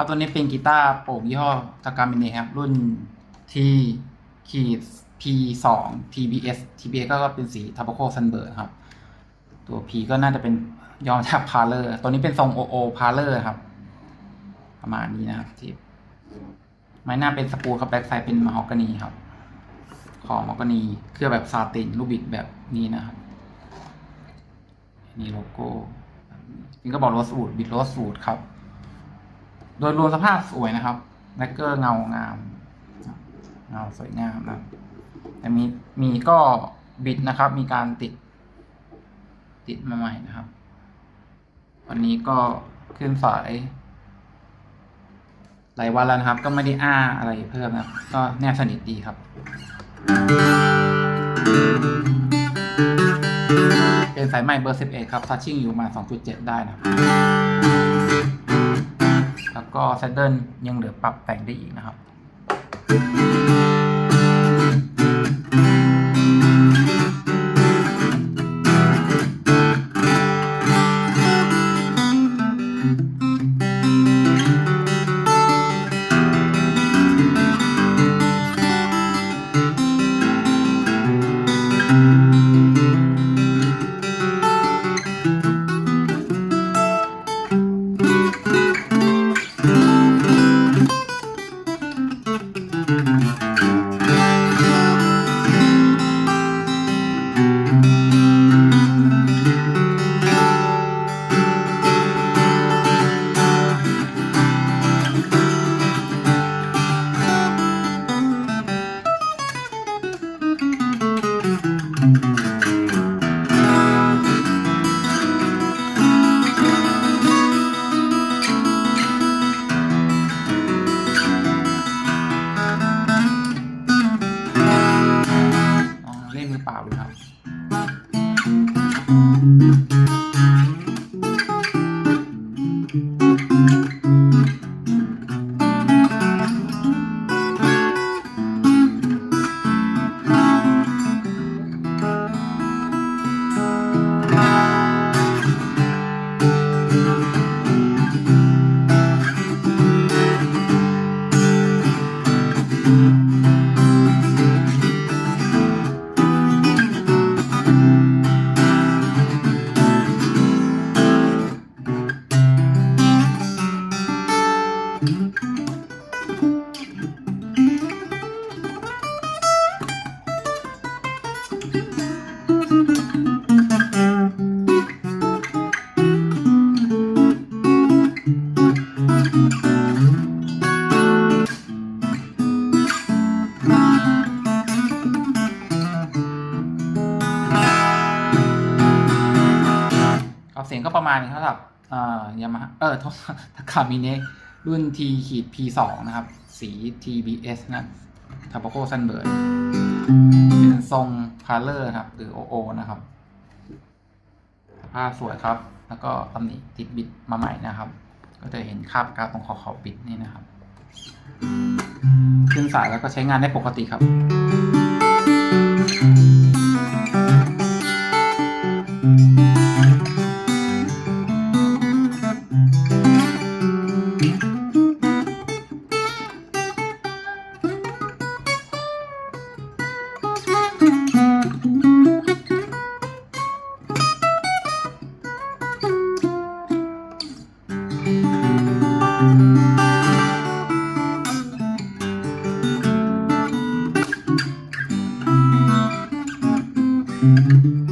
ครับตัวนี้เป็นกีตาร์โปร่งยี่ห้อทากามิเนครับ รุ่น T ขีด P สอง TBS TBS ก็เป็นสีทับโคซันเบิร์ดครับ ตัว P ก็น่าจะเป็นยอมจากพาเลอร์ตัวนี้เป็นทรง OO พาเลอร์ครับ ประมาณนี้นะครับที่ไม้หน้าเป็นสปูลครับแบ็คไซด์เป็นมะฮอกกานีครับ ขอบมะฮอกกานีเคลือบแบบซาตินรูบิดแบบนี้นะครับนี่โลโก้นี่ก็บอกโรสวูดบิดโรสวูดครับ โดยรวมสภาพสวยนะครับแลกเกอร์เงางามเงาสวยงามนะแต่มีมีก็บิดนะครับ มีการติด ติดมาใหม่นะครับ วันนี้ก็ขึ้นสายหลายวันแล้วนะครับ ก็ไม่ได้อ้าอะไรเพิ่มนะครับก็แนบสนิทดีครับ เป็นสายใหม่เบอร์ 11 ครับทัชชิ่งอยู่มา 2.7 ได้นะครับ ก็แซดเดิลยังเหลือปรับแต่งได้อีกนะครับ ล ยงก็ประมาณนี้ครับสำหรับอ่ายามาเออทาคามิเนะรุ่น T ขีด P สองนะครับ สี TBS นะทาโปโกซันเบิร์ดเป็นทรงพาเลอร์ครับ หรือ OO นะครับสภาสวยครับ แล้วก็ตำหนิติดบิดมาใหม่นะครับ ก็จะเห็นคราบกาวตรงขอบขอบบิดนี่นะครับ ขึ้นสายแล้วก็ใช้งานได้ปกติครับ Mm-hmm.